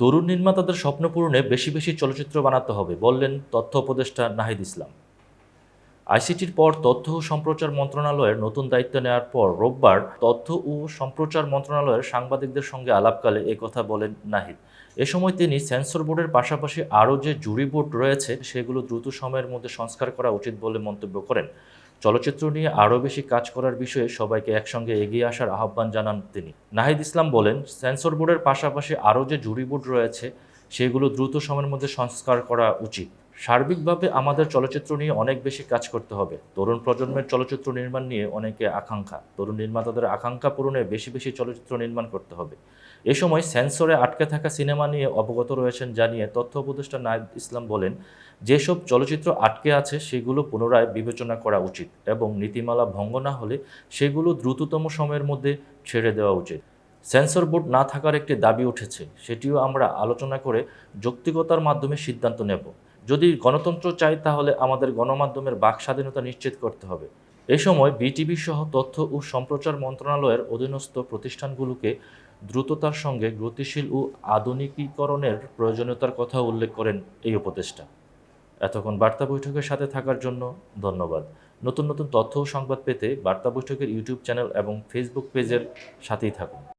তরুণ নির্মাতাদের স্বপ্ন পূরণে বেশি বেশি চলচ্চিত্র বানাতে হবে, বললেন তথ্য উপদেষ্টা নাহিদ ইসলাম। আইসিটির পর তথ্য ও সম্প্রচার মন্ত্রণালয়ের নতুন দায়িত্ব নেওয়ার পর রোববার তথ্য ও সম্প্রচার মন্ত্রণালয়ের সাংবাদিকদের সঙ্গে আলাপকালে কথা বলেন নাহিদ। এ সময় তিনি সেন্সর বোর্ডের পাশাপাশি আরও যে জুরি বোর্ড রয়েছে, সেগুলো দ্রুত সময়ের মধ্যে সংস্কার করা উচিত বলে মন্তব্য করেন। চলচ্চিত্র নিয়ে আরও বেশি কাজ করার বিষয়ে সবাইকে একসঙ্গে এগিয়ে আসার আহ্বান জানান তিনি। নাহিদ ইসলাম বলেন, সেন্সর বোর্ডের পাশাপাশি আরও যে জুরি বোর্ড রয়েছে সেগুলো দ্রুত সময়ের মধ্যে সংস্কার করা উচিত। সার্বিকভাবে আমাদের চলচ্চিত্র নিয়ে অনেক বেশি কাজ করতে হবে। তরুণ প্রজন্মের চলচ্চিত্র নির্মাণ নিয়ে অনেকে আকাঙ্ক্ষা। তরুণ নির্মাতাদের আকাঙ্ক্ষা পূরণে বেশি বেশি চলচ্চিত্র নির্মাণ করতে হবে। এ সময় সেন্সরে আটকে থাকা সিনেমা নিয়ে অবগত রয়েছেন জানিয়ে তথ্য উপদেষ্টা নায়েব ইসলাম বলেন, যেসব চলচ্চিত্র আটকে আছে সেগুলো পুনরায় বিবেচনা করা উচিত এবং নীতিমালা ভঙ্গ না হলে সেগুলো দ্রুততম সময়ের মধ্যে ছেড়ে দেওয়া উচিত। সেন্সর বোর্ড না থাকার একটি দাবি উঠেছে, সেটিও আমরা আলোচনা করে যৌক্তিকতার মাধ্যমে সিদ্ধান্ত নেব। যদি গণতন্ত্র চাই, তাহলে আমাদের গণমাধ্যমের বাক স্বাধীনতা নিশ্চিত করতে হবে। এ সময় বিটিভি সহ তথ্য ও সম্প্রচার মন্ত্রণালয়ের অধীনস্থ প্রতিষ্ঠানগুলোকে দ্রুততার সঙ্গে গতিশীল ও আধুনিকীকরণের প্রয়োজনীয়তার কথা উল্লেখ করেন এই উপদেষ্টা। এতক্ষণ বার্তা বৈঠকের সাথে থাকার জন্য ধন্যবাদ। নতুন নতুন তথ্য ও সংবাদ পেতে বার্তা বৈঠকের ইউটিউব চ্যানেল এবং ফেসবুক পেজের সাথেই থাকুন।